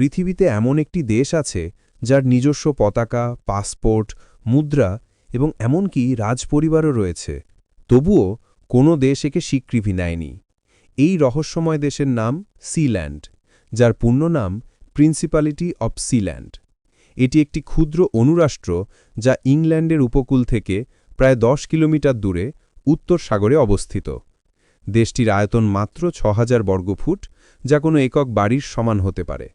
পৃথিবীতে এমন একটি দেশ আছে, যার নিজস্ব পতাকা, পাসপোর্ট, মুদ্রা এবং এমনকি রাজপরিবারও রয়েছে। তবুও কোনো দেশ একে স্বীকৃতি নেয়নি এই রহস্যময় দেশের নাম সিল্যান্ড, যার পূর্ণ নাম প্রিন্সিপালিটি অব সিল্যান্ড এটি একটি ক্ষুদ্র অনুরাষ্ট্র যা ইংল্যান্ডের উপকূল থেকে প্রায় দশ কিলোমিটার দূরে উত্তর সাগরে অবস্থিত। দেশটির আয়তন মাত্র ছ হাজার বর্গফুট, যা কোনো একক বাড়ির সমান হতে পারে।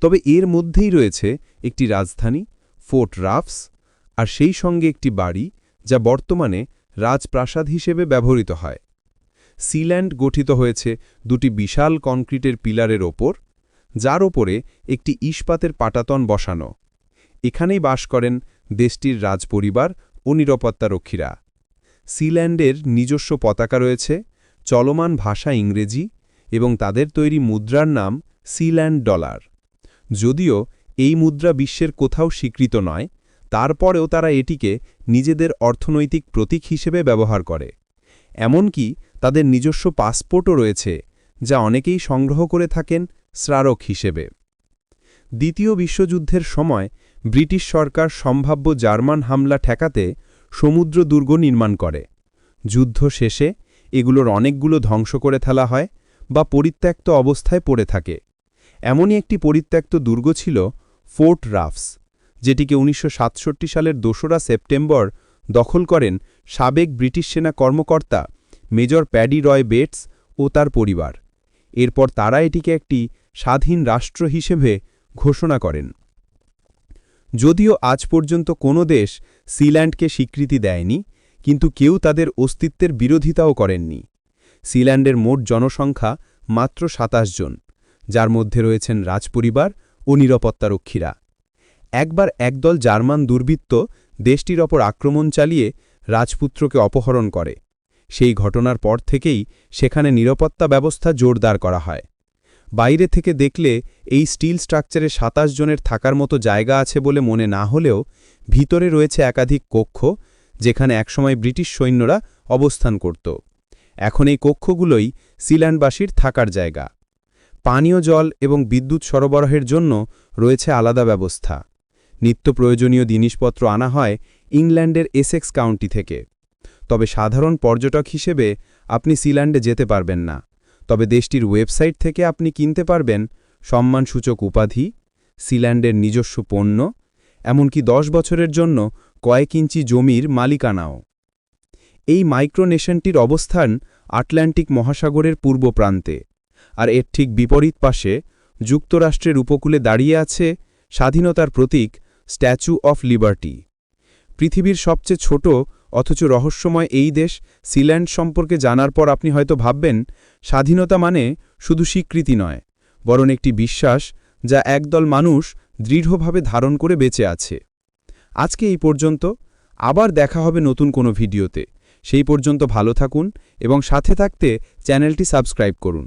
তবে এর মধ্যেই রয়েছে একটি রাজধানী, ফোর্ট রাফস, আর সেই সঙ্গে একটি বাড়ি যা বর্তমানে রাজপ্রাসাদ হিসেবে ব্যবহৃত হয়। সিল্যান্ড গঠিত হয়েছে দুটি বিশাল কনক্রিটের পিলারের ওপর, যার ওপরে একটি ইস্পাতের পাটাতন বসানো। এখানেই বাস করেন দেশটির রাজপরিবার ও নিরাপত্তারক্ষীরা। সিল্যান্ডের নিজস্ব পতাকা রয়েছে, চলমান ভাষা ইংরেজি এবং তাদের তৈরি মুদ্রার নাম সিল্যান্ড ডলার। যদিও এই মুদ্রা বিশ্বের কোথাও স্বীকৃত নয়, তারপরেও তারা এটিকে নিজেদের অর্থনৈতিক প্রতীক হিসেবে ব্যবহার করে। এমনকি তাদের নিজস্ব পাসপোর্টও রয়েছে, যা অনেকেই সংগ্রহ করে থাকেন স্মারক হিসেবে। দ্বিতীয় বিশ্বযুদ্ধের সময় ব্রিটিশ সরকার সম্ভাব্য জার্মান হামলা ঠেকাতে সমুদ্র দুর্গ নির্মাণ করে। যুদ্ধ শেষে এগুলোর অনেকগুলো ধ্বংস করে ফেলা হয় বা পরিত্যক্ত অবস্থায় পড়ে থাকে। এমনই একটি পরিত্যক্ত দুর্গ ছিল ফোর্ট রাফস, যেটিকে উনিশশো সাতষট্টি সালের দোসরা সেপ্টেম্বর দখল করেন সাবেক ব্রিটিশ সেনা কর্মকর্তা মেজর প্যাডি রয় বেটস ও তার পরিবার। এরপর তারা এটিকে একটি স্বাধীন রাষ্ট্র হিসেবে ঘোষণা করেন। যদিও আজ পর্যন্ত কোনো দেশ সিল্যান্ডকে স্বীকৃতি দেয়নি, কিন্তু কেউ তাদের অস্তিত্বের বিরোধিতাও করেননি। সিল্যান্ডের মোট জনসংখ্যা মাত্র সাতাশ জন। যার মধ্যে রয়েছেন রাজপরিবার ও নিরাপত্তারক্ষীরা। একবার একদল জার্মান দুর্বৃত্ত দেশটির ওপর আক্রমণ চালিয়ে রাজপুত্রকে অপহরণ করে। সেই ঘটনার পর থেকেই সেখানে নিরাপত্তা ব্যবস্থা জোরদার করা হয়। বাইরে থেকে দেখলে এই স্টিল স্ট্রাকচারে সাতাশ জনের থাকার মতো জায়গা আছে বলে মনে না হলেও ভিতরে রয়েছে একাধিক কক্ষ, যেখানে একসময় ব্রিটিশ সৈন্যরা অবস্থান করত। এখন এই কক্ষগুলোই সিল্যান্ডবাসীর থাকার জায়গা। পানীয় জল এবং বিদ্যুৎ সরবরাহের জন্য রয়েছে আলাদা ব্যবস্থা। নিত্য প্রয়োজনীয় জিনিসপত্র আনা হয় ইংল্যান্ডের এসেক্স কাউন্টি থেকে। তবে সাধারণ পর্যটক হিসেবে আপনি সিল্যান্ডে যেতে পারবেন না। তবে দেশটির ওয়েবসাইট থেকে আপনি কিনতে পারবেন সম্মানসূচক উপাধি, সিল্যান্ডের নিজস্ব পণ্য, এমনকি দশ বছরের জন্য কয়েক ইঞ্চি জমির মালিকানাও। এই মাইক্রোনেশনটির অবস্থান আটলান্টিক মহাসাগরের পূর্ব প্রান্তে। আর এর ঠিক বিপরীত পাশে যুক্তরাষ্ট্রের উপকূলে দাঁড়িয়ে আছে স্বাধীনতার প্রতীক স্ট্যাচু অফ লিবার্টি। পৃথিবীর সবচেয়ে ছোট অথচ রহস্যময় এই দেশ সিল্যান্ড সম্পর্কে জানার পর আপনি হয়তো ভাববেন, স্বাধীনতা মানে শুধু স্বীকৃতি নয়, বরং একটি বিশ্বাস যা একদল মানুষ দৃঢ়ভাবে ধারণ করে বেঁচে আছে। আজকে এই পর্যন্ত, আবার দেখা হবে নতুন কোনো ভিডিওতে। সেই পর্যন্ত ভালো থাকুন এবং সাথে থাকতে চ্যানেলটি সাবস্ক্রাইব করুন।